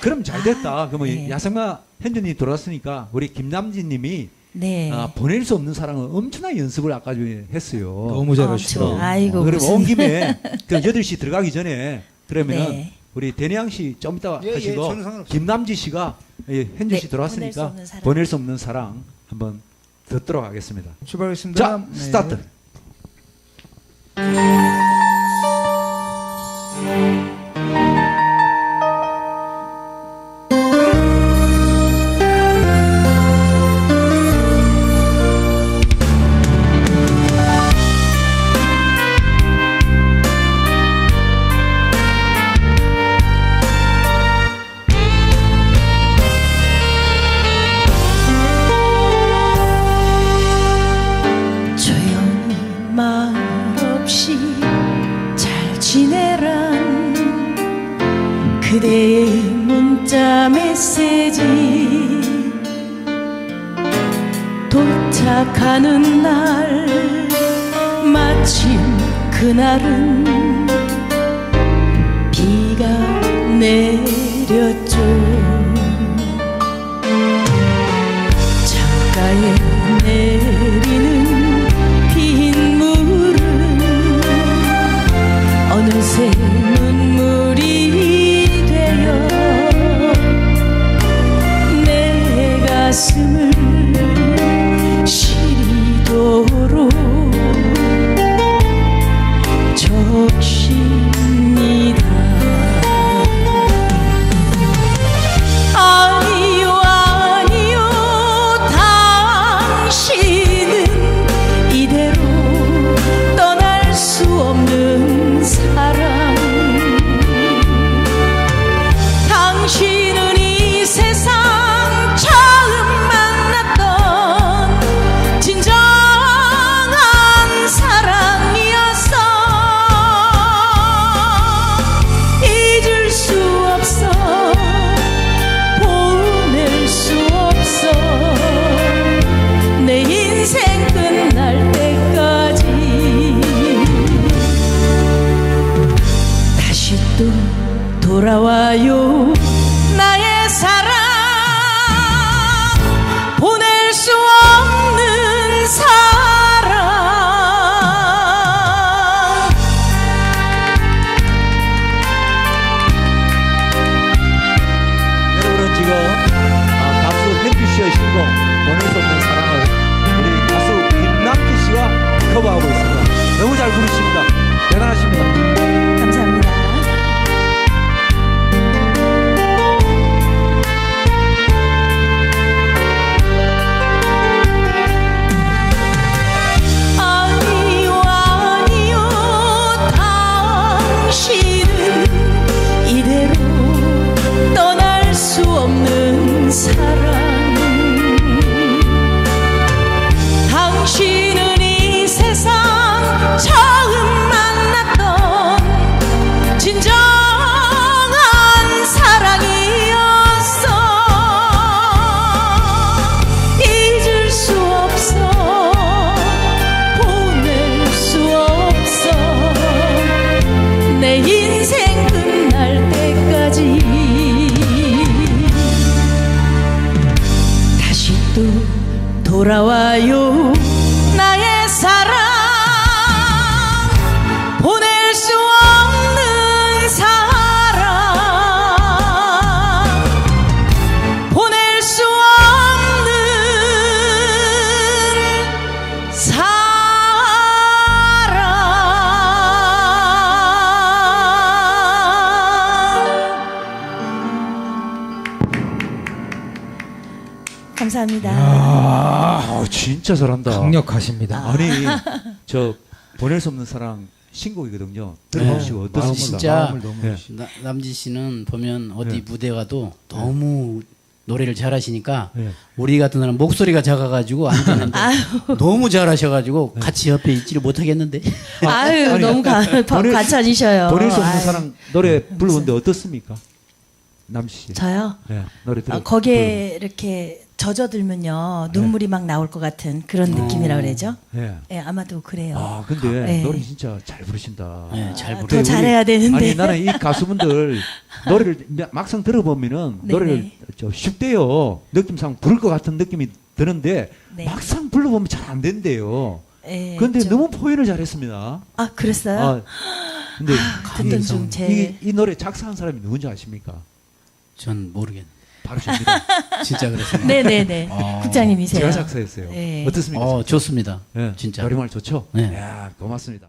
그럼 잘 됐다. 그러면 네. 야생마 현준이 돌아왔으니까 우리 김남진님이 네. 아, 보낼 수 없는 사랑을 엄청나게 연습을 아까 전에 했어요. 너무. 어, 저- 아이고, 그럼 무슨- 온 김에 그 8시 들어가기 전에 그러면은 네. 우리 대내양 씨 좀 이따 예, 예, 하시고 저는 상관없어요. 김남지 씨가 예, 현준 네, 씨 들어왔으니까 보낼 수 없는 사랑. 보낼 수 없는 사랑 한번 듣도록 하겠습니다. 출발하겠습니다. 자, 네. 스타트. 그대의 문자 메시지. 도착하는 날 마침 그날은 비가 내렸죠. 창가에 내리는 빗물은 어느새 돌아와요. 나의 사랑 돌 감사합니다. 아, 진짜 잘한다. 강력하십니다. 아니, 저 보낼 수 없는 사랑 신곡이거든요. 들어보시고 네. 어떻습니까? 진짜 마음을 너무 네. 나, 남지 씨는 보면 어디 네. 무대 가도 너무 노래를 잘하시니까 네. 우리 같은 사람 목소리가 작아가지고 안 되는데 너무 잘하셔가지고 같이 옆에 있지를 못하겠는데 아유 아니, 너무 가, 보낼- 과찬이셔요. 보낼 수 없는 아유, 사랑 노래 부르는데 어떻습니까? 남지 씨. 저요. 네, 노래 들어. 아, 거기에 이렇게 젖어들면요 눈물이 막 나올 것 같은 그런 느낌이라 그러죠. 예. 예, 아마도 그래요. 아, 근데 네. 노래 진짜 잘 부르신다. 네, 잘 아, 부르. 더 잘해야 되는데. 아니 나는 이 가수분들 노래를 막상 들어보면은 네네. 노래를 저 쉽대요. 느낌상 부를 것 같은 느낌이 드는데 네. 막상 불러보면 잘 안 된대요. 예, 그런데 좀- 너무 표현을 잘했습니다. 아 그랬어요? 아, 근데 듣던 이- 중 제- 이, 이 노래 작사한 사람이 누군지 아십니까? 전 모르겠네. 바로 접니다. 진짜 그렇습니다. 네네네 아, 국장님이세요. 제가 작사했어요. 네. 어떻습니까? 어, 좋습니다. 예, 진짜. 노래말 좋죠? 네. 야, 고맙습니다.